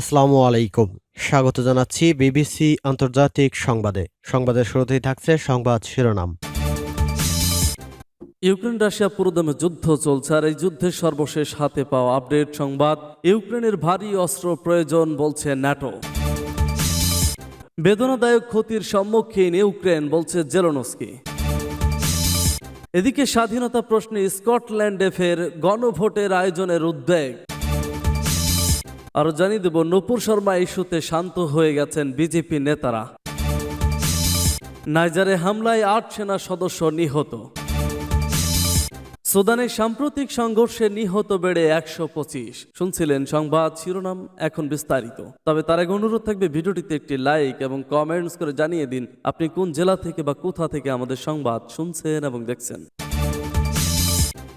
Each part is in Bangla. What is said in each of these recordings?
আসসালামু আলাইকুম। স্বাগত জানাচ্ছি বিবিসি আন্তর্জাতিক সংবাদে। সংবাদের শুরুতেই থাকছে সংবাদ শিরোনাম। ইউক্রেন রাশিয়া পুরোদমে যুদ্ধ চলছে আর এই যুদ্ধের সর্বশেষ হাতে পাওয়া আপডেট সংবাদ। ইউক্রেনের ভারী অস্ত্র প্রয়োজন বলছে ন্যাটো। বেদনাদায়ক ক্ষতির সম্মুখীন ইউক্রেন বলছে জেলোনস্কি। এদিকে স্বাধীনতা প্রশ্নে স্কটল্যান্ডে ফের গণভোটের আয়োজনের উদ্বেগ। আরও জানিয়ে দেব, নূপুর শর্মা ইস্যুতে শান্ত হয়ে গেছেন বিজেপি নেতারা। নাইজারে হামলায় আট সেনা সদস্য নিহত। সুদানে সাম্প্রতিক সংঘর্ষে নিহত বেড়ে একশো পঁচিশ। শুনছিলেন সংবাদ শিরোনাম এখন বিস্তারিত। তবে তার আগে অনুরোধ থাকবে, ভিডিওটিতে একটি লাইক এবং কমেন্টস করে জানিয়ে দিন, আপনি কোন জেলা থেকে বা কোথা থেকে আমাদের সংবাদ শুনছেন এবং দেখছেন।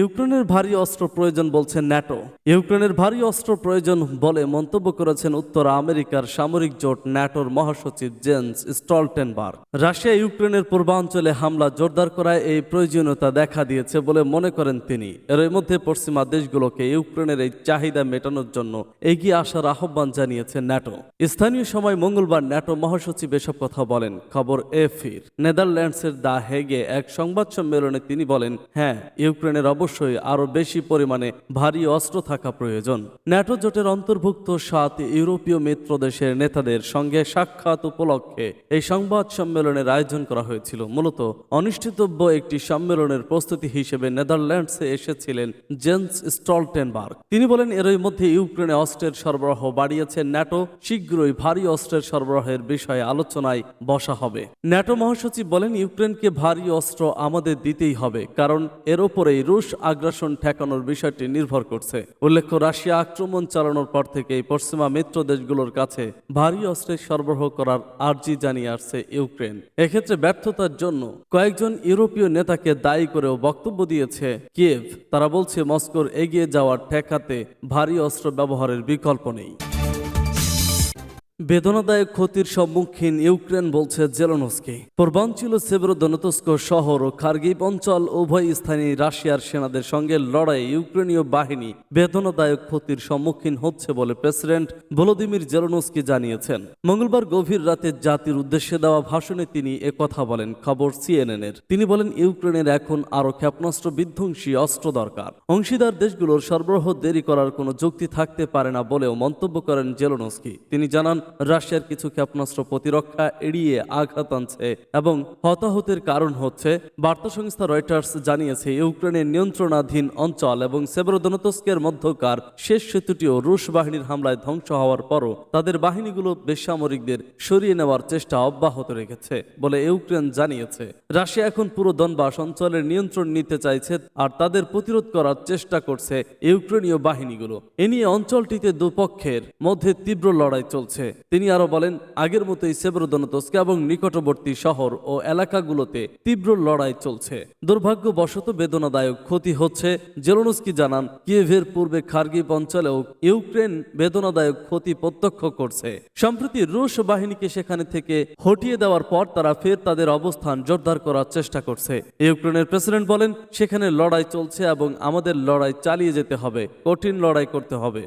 ইউক্রেনের ভারী অস্ত্র প্রয়োজন বলছে ন্যাটো। ইউক্রেনের ভারী অস্ত্র প্রয়োজন বলে মন্তব্য করেছেন উত্তর আমেরিকার সামরিক জোট ন্যাটোর মহাসচিব জেন্স স্টলটেনবার্গ। রাশিয়া ইউক্রেনের পূর্বাঞ্চলে হামলা জোরদার করায় এই প্রয়োজনীয়তা দেখা দিয়েছে বলে মনে করেন তিনি। এর মধ্যে পশ্চিমা দেশগুলোকে ইউক্রেনের এই চাহিদা মেটানোর জন্য এগিয়ে আসার আহ্বান জানিয়েছে ন্যাটো। স্থানীয় সময় মঙ্গলবার ন্যাটো মহাসচিব এসব কথা বলেন। খবর এফির নেদারল্যান্ডসের দা হেগে এক সংবাদ সম্মেলনে তিনি বলেন হ্যাঁ ইউক্রেনের অবশ্যই আরও বেশি পরিমাণে ভারী অস্ত্র থাকা প্রয়োজন। ন্যাটো জোটের অন্তর্ভুক্ত সাত ইউরোপীয় মিত্র দেশের নেতাদের সঙ্গে সাক্ষাৎ উপলক্ষে এই সংবাদ সম্মেলনের আয়োজন করা হয়েছিল। মূলত অনিশ্চিতব্য একটি সম্মেলনের প্রস্তুতি হিসেবে নেদারল্যান্ডসে এসেছিলেন জেন্স স্টলটেনবার্গ। তিনি বলেন, এরই মধ্যে ইউক্রেনে অস্ত্রের সরবরাহ বাড়িয়েছে ন্যাটো। শীঘ্রই ভারী অস্ত্রের সরবরাহের বিষয়ে আলোচনায় বসা হবে। ন্যাটো মহাসচিব বলেন, ইউক্রেনকে ভারী অস্ত্র আমাদের দিতেই হবে। কারণ এর ওপরেই রুশ আগ্রাসন ঠেকানোর বিষয়টি নির্ভর করছে। উল্লেখ্য, রাশিয়া আক্রমণ চালানোর পর থেকেই পশ্চিমা মিত্র দেশগুলোর কাছে ভারী অস্ত্রের সরবরাহ করার আর্জি জানিয়ে আসছে ইউক্রেন। এক্ষেত্রে ব্যর্থতার জন্য কয়েকজন ইউরোপীয় নেতাকে দায়ী করেও বক্তব্য দিয়েছে কিয়েভ। তারা বলছে, মস্কোর এগিয়ে যাওয়ার ঠেকাতে ভারী অস্ত্র ব্যবহারের বিকল্প নেই। বেদনাদায়ক ক্ষতির সম্মুখীন ইউক্রেন বলছে জেলোনস্কি। পূর্বাঞ্চল সেভরোদনতস্ক শহর ও খার্গিব অঞ্চল, উভয় স্থানে রাশিয়ার সেনাদের সঙ্গে লড়াই ইউক্রেনীয় বাহিনী বেদনাদায়ক ক্ষতির সম্মুখীন হচ্ছে বলে প্রেসিডেন্ট ভলোদিমির জেলোনস্কি জানিয়েছেন। মঙ্গলবার গভীর রাতে জাতির উদ্দেশ্যে দেওয়া ভাষণে তিনি কথা বলেন, খবর সিএনএনের। তিনি বলেন, ইউক্রেনের এখন আরও ক্ষেপণাস্ত্র বিধ্বংসী অস্ত্র দরকার। অংশীদার দেশগুলোর সরবরাহ দেরি করার কোনো যুক্তি থাকতে পারে না বলেও মন্তব্য করেন জেলোনস্কি। তিনি জানান রাশিয়ার কিছু ক্ষেপণাস্ত্র প্রতিরক্ষা এড়িয়ে আঘাত আনছে এবং হতাহতের কারণ হচ্ছে, বার্তা সংস্থা রয়টার্স জানিয়েছে, ইউক্রেনের নিয়ন্ত্রণাধীন অঞ্চল এবং সেবরোদনতস্কের মধ্যকার শেষ সেতুটিও রুশ বাহিনীর হামলায় ধ্বংস হওয়ার পরও তাদের বাহিনীগুলো বেসামরিকদের সরিয়ে নেওয়ার চেষ্টা অব্যাহত রেখেছে বলে ইউক্রেন জানিয়েছে। রাশিয়া এখন পুরো দনবাস অঞ্চলের নিয়ন্ত্রণ নিতে চাইছে আর তাদের প্রতিরোধ করার চেষ্টা করছে ইউক্রেনীয় বাহিনীগুলো। এ নিয়ে অঞ্চলটিতে দুপক্ষের মধ্যে তীব্র লড়াই চলছে। তিনি আরও বলেন, আগের মতোই সেবরোদনতস্ক এবং নিকটবর্তী শহর ও এলাকাগুলোতে তীব্র লড়াই চলছে। দুর্ভাগ্যবশত বেদনাদায়ক ক্ষতি হচ্ছে। জেলোনস্কি জানান, কিয়েভের পূর্বে খার্গিব অঞ্চলেও ইউক্রেন বেদনাদায়ক ক্ষতি প্রত্যক্ষ করছে। সম্প্রতি রুশ বাহিনীকে সেখানে থেকে হটিয়ে দেওয়ার পর তারা ফের তাদের অবস্থান জোরদার করার চেষ্টা করছে। ইউক্রেনের প্রেসিডেন্ট বলেন, সেখানে লড়াই চলছে এবং আমাদের লড়াই চালিয়ে যেতে হবে, কঠিন লড়াই করতে হবে।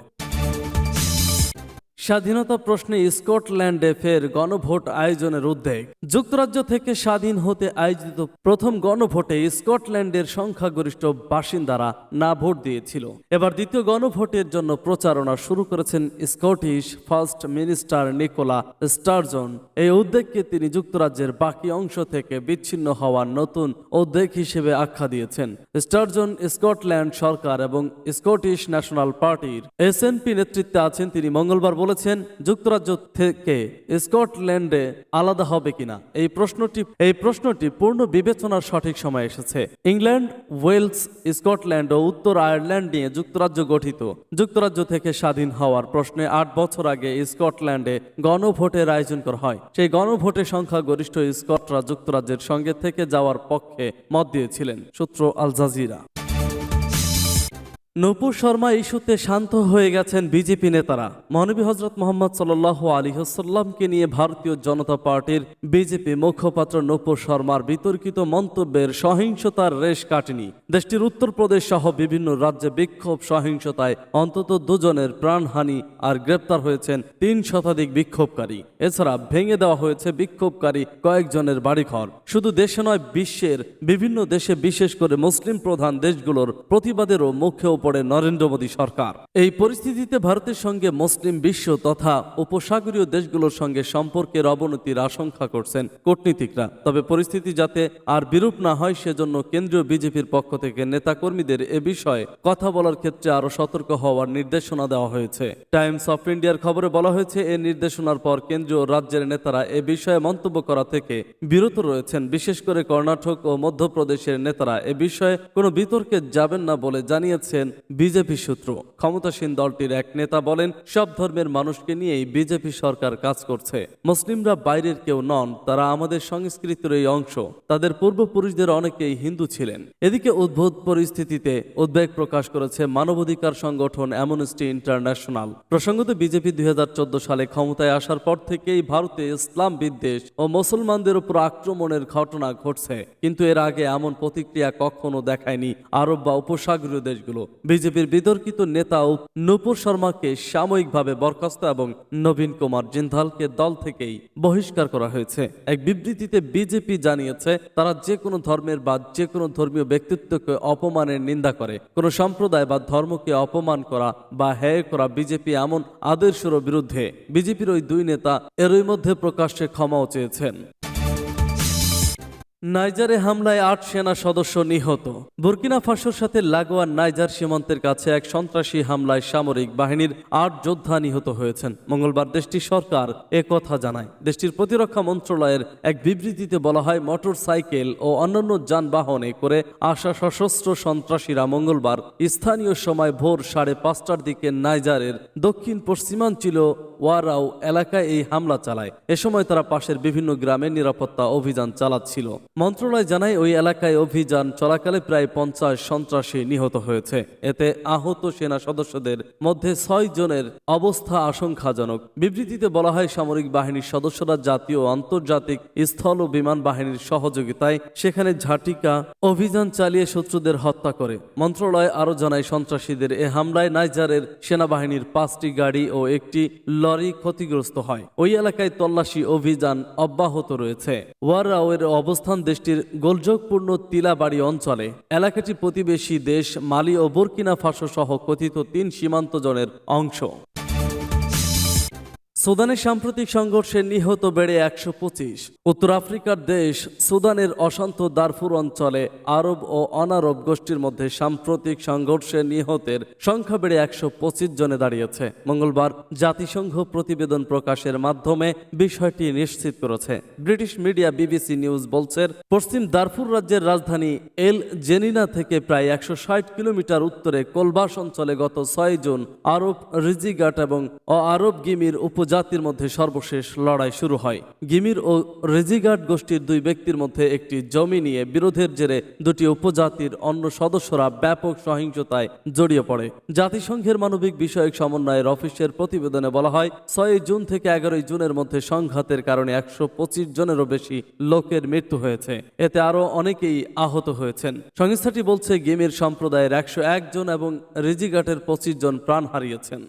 স্বাধীনতা প্রশ্নে স্কটল্যান্ডে ফের গণভোট আয়োজনের উদ্বেগ। যুক্তরাজ্য থেকে স্বাধীন হতে আয়োজিত প্রথম গণভোটে স্কটল্যান্ডের সংখ্যাগরিষ্ঠ বাসিন্দারা না ভোট দিয়েছিল। এবার দ্বিতীয় গণভোটের জন্য প্রচারণা শুরু করেছেন Scottish first minister Nicola Sturgeon. এই উদ্বেগকে তিনি যুক্তরাজ্যের বাকি অংশ থেকে বিচ্ছিন্ন হওয়ার নতুন উদ্বেগ হিসেবে আখ্যা দিয়েছেন। স্টারজন স্কটল্যান্ড সরকার এবং স্কটিশ ন্যাশনাল পার্টির এসএনপি নেতৃত্বে আছেন তিনি। মঙ্গলবার বলেছেন যুক্তরাজ্য থেকে স্কটল্যান্ডে আলাদা হবে কিনা? এই প্রশ্নটি এই প্রশ্নটি পূর্ণ বিবেচনার সঠিক সময় এসেছে। ইংল্যান্ড, ওয়েলস, স্কটল্যান্ড ও উত্তর আয়ারল্যান্ড নিয়ে যুক্তরাজ্য গঠিত। যুক্তরাজ্য থেকে স্বাধীন হওয়ার প্রশ্নে আট বছর আগে স্কটল্যান্ডে গণভোটের আয়োজন করা হয়। সেই গণভোটে সংখ্যাগরিষ্ঠ স্কটরা যুক্তরাজ্যের সঙ্গে থেকে যাওয়ার পক্ষে মত দিয়েছিলেন, সূত্র আল জাজিরা। নূপুর শর্মা ইস্যুতে শান্ত হয়ে গেছেন বিজেপি নেতারা। মহানবী হজরত মোহাম্মদ সাল্লাহ আলী হাসাল্লামকে নিয়ে ভারতীয় জনতা পার্টির বিজেপি মুখপাত্র নূপুর শর্মার বিতর্কিত মন্তব্যের সহিংসতার রেশ কাটেনি। দেশটির উত্তরপ্রদেশ সহ বিভিন্ন রাজ্যে বিক্ষোভ সহিংসতায় অন্তত দুজনের প্রাণহানি আর গ্রেপ্তার হয়েছেন তিন শতাধিক বিক্ষোভকারী। এছাড়া ভেঙে দেওয়া হয়েছে বিক্ষোভকারী কয়েকজনের বাড়িঘর। শুধু দেশে নয়, বিশ্বের বিভিন্ন দেশে বিশেষ করে মুসলিম প্রধান দেশগুলোর প্রতিবাদেরও মুখেও পড়ে নরেন্দ্র মোদী সরকার। এই পরিস্থিতিতে ভারতের সঙ্গে মুসলিম বিশ্ব তথা উপসাগরীয় দেশগুলোর সঙ্গে সম্পর্কের অবনতির আশঙ্কা করছেন কূটনীতিকরা। তবে পরিস্থিতি যাতে আর বিরূপ না হয়, সেজন্য কেন্দ্রীয় বিজেপির পক্ষ থেকে নেতাকর্মীদের এ বিষয়ে কথা বলার ক্ষেত্রে আরও সতর্ক হওয়ার নির্দেশনা দেওয়া হয়েছে। টাইমস অফ ইন্ডিয়ার খবরে বলা হয়েছে, এ নির্দেশনার পর কেন্দ্রীয় রাজ্যের নেতারা এ বিষয়ে মন্তব্য করা থেকে বিরত রয়েছেন। বিশেষ করে কর্ণাটক ও মধ্যপ্রদেশের নেতারা এ বিষয়ে কোনো বিতর্কে যাবেন না বলে জানিয়েছেন বিজেপি সূত্র ক্ষমতাসীন দলটির এক নেতা বলেন, সব ধর্মের মানুষকে নিয়েই বিজেপি সরকার কাজ করছে। মুসলিমরা বাইরের কেউ নন, তারা আমাদের সংস্কৃতির এই অংশ। তাদের পূর্বপুরুষদের অনেকেই হিন্দু ছিলেন। এদিকে উদ্ভূত পরিস্থিতিতে উদ্বেগ প্রকাশ করেছে মানবাধিকার সংগঠন অ্যামনেস্টি ইন্টারন্যাশনাল। প্রসঙ্গত, বিজেপি দুই হাজার চোদ্দ সালে ক্ষমতায় আসার পর থেকেই ভারতে ইসলাম বিদ্বেষ ও মুসলমানদের উপর আক্রমণের ঘটনা ঘটছে। কিন্তু এর আগে এমন প্রতিক্রিয়া কখনো দেখায়নি আরব বা উপসাগরীয় দেশগুলো। বিজেপির বিতর্কিত নেতা ও নূপুর শর্মাকে সাময়িকভাবে বরখাস্ত এবং নবীন কুমার জিন্দালকে দল থেকেই বহিষ্কার করা হয়েছে। এক বিবৃতিতে বিজেপি জানিয়েছে, তারা যে কোনো ধর্মের বা যে কোনো ধর্মীয় ব্যক্তিত্বকে অপমানের নিন্দা করে। কোনো সম্প্রদায় বা ধর্মকে অপমান করা বা হেয় করা বিজেপি এমন আদর্শের বিরুদ্ধে। বিজেপির ওই দুই নেতা এরই মধ্যে প্রকাশ্যে ক্ষমাও চেয়েছেন। নাইজারে হামলায় আট সেনা সদস্য নিহত। বুর্কিনা ফাসোর সাথে লাগোয়া নাইজার সীমান্তের কাছে এক সন্ত্রাসী হামলায় সামরিক বাহিনীর আট যোদ্ধা নিহত হয়েছেন। মঙ্গলবার দেশটির সরকার এ কথা জানায়। দেশটির প্রতিরক্ষা মন্ত্রণালয়ের এক বিবৃতিতে বলা হয় মোটর সাইকেল ও অন্যান্য যানবাহনে করে আসা সশস্ত্র সন্ত্রাসীরা মঙ্গলবার স্থানীয় সময় ভোর সাড়ে পাঁচটার দিকে নাইজারের দক্ষিণ পশ্চিমাঞ্চল ওয়ারাও এলাকায় এই হামলা চালায়। এ সময় তারা পাশের বিভিন্ন গ্রামে নিরাপত্তা অভিযান চালাচ্ছিল। মন্ত্রণালয় জানায় ওই এলাকায় অভিযান চলাকালে প্রায় পঞ্চাশ সন্ত্রাসী নিহত হয়েছে। এতে আহত সেনা সদস্যদের মধ্যে ছয় জনের অবস্থা আশঙ্কাজনক। বিবৃতিতে বলা হয়, সামরিক বাহিনীর সদস্যরা জাতীয় আন্তর্জাতিক স্থল ও বিমান বাহিনীর সহযোগিতায় সেখানে ঝাটিকা অভিযান চালিয়ে শত্রুদের হত্যা করে। মন্ত্রণালয় আরও জানায়, সন্ত্রাসীদের এ হামলায় নাইজারের সেনাবাহিনীর পাঁচটি গাড়ি ও একটি লরি ক্ষতিগ্রস্ত হয়। ওই এলাকায় তল্লাশি অভিযান অব্যাহত রয়েছে। ওয়ারাওয়ের অবস্থান দেশটির গোলযোগপূর্ণ তিলাবাড়ি অঞ্চলে। এলাকাটি প্রতিবেশী দেশ মালি ও বোরকিনা ফাঁসো সহ কথিত তিন সীমান্ত জনের অংশ। সুদানের সাম্প্রতিক সংঘর্ষে নিহত বেড়ে একশো পঁচিশ। উত্তর আফ্রিকার দেশ সুদানের অশান্ত দারফুর অঞ্চলে আরব ও অনারব গোষ্ঠীর মধ্যে সাম্প্রতিক সংঘর্ষে নিহতের সংখ্যা বেড়ে একশো পঁচিশ জনে দাঁড়িয়েছে। মঙ্গলবার জাতিসংঘ প্রতিবেদন প্রকাশের মাধ্যমে বিষয়টি নিশ্চিত করেছে। ব্রিটিশ মিডিয়া বিবিসি নিউজ বলছে, পশ্চিম দারফুর রাজ্যের রাজধানী এল জেনিনা থেকে প্রায় একশো ষাট কিলোমিটার উত্তরে কোলবাস অঞ্চলে গত ছয় জুন আরব রিজিগাট এবং অ আরব গিমির উপজাতির মধ্যে সর্বশেষ লড়াই শুরু হয়। গিমির ও রেজিগার্ড গোষ্ঠীর দুই ব্যক্তির মধ্যে একটি জমি নিয়ে বিরোধের জেরে দুটি উপজাতির অন্য সদস্যরা ব্যাপক সহিংসতায় জড়িয়ে পড়ে। জাতিসংঘের মানবিক বিষয়ক সমন্বয়ের অফিসের প্রতিবেদনে বলা হয়, ছয় জুন থেকে এগারোই জুনের মধ্যে সংঘাতের কারণে একশো পঁচিশ জনেরও বেশি লোকের মৃত্যু হয়েছে। এতে আরও অনেকেই আহত হয়েছেন। সংস্থাটি বলছে, গেমের সম্প্রদায়ের একশো জন এবং রেজিগাটের পঁচিশ জন প্রাণ হারিয়েছেন।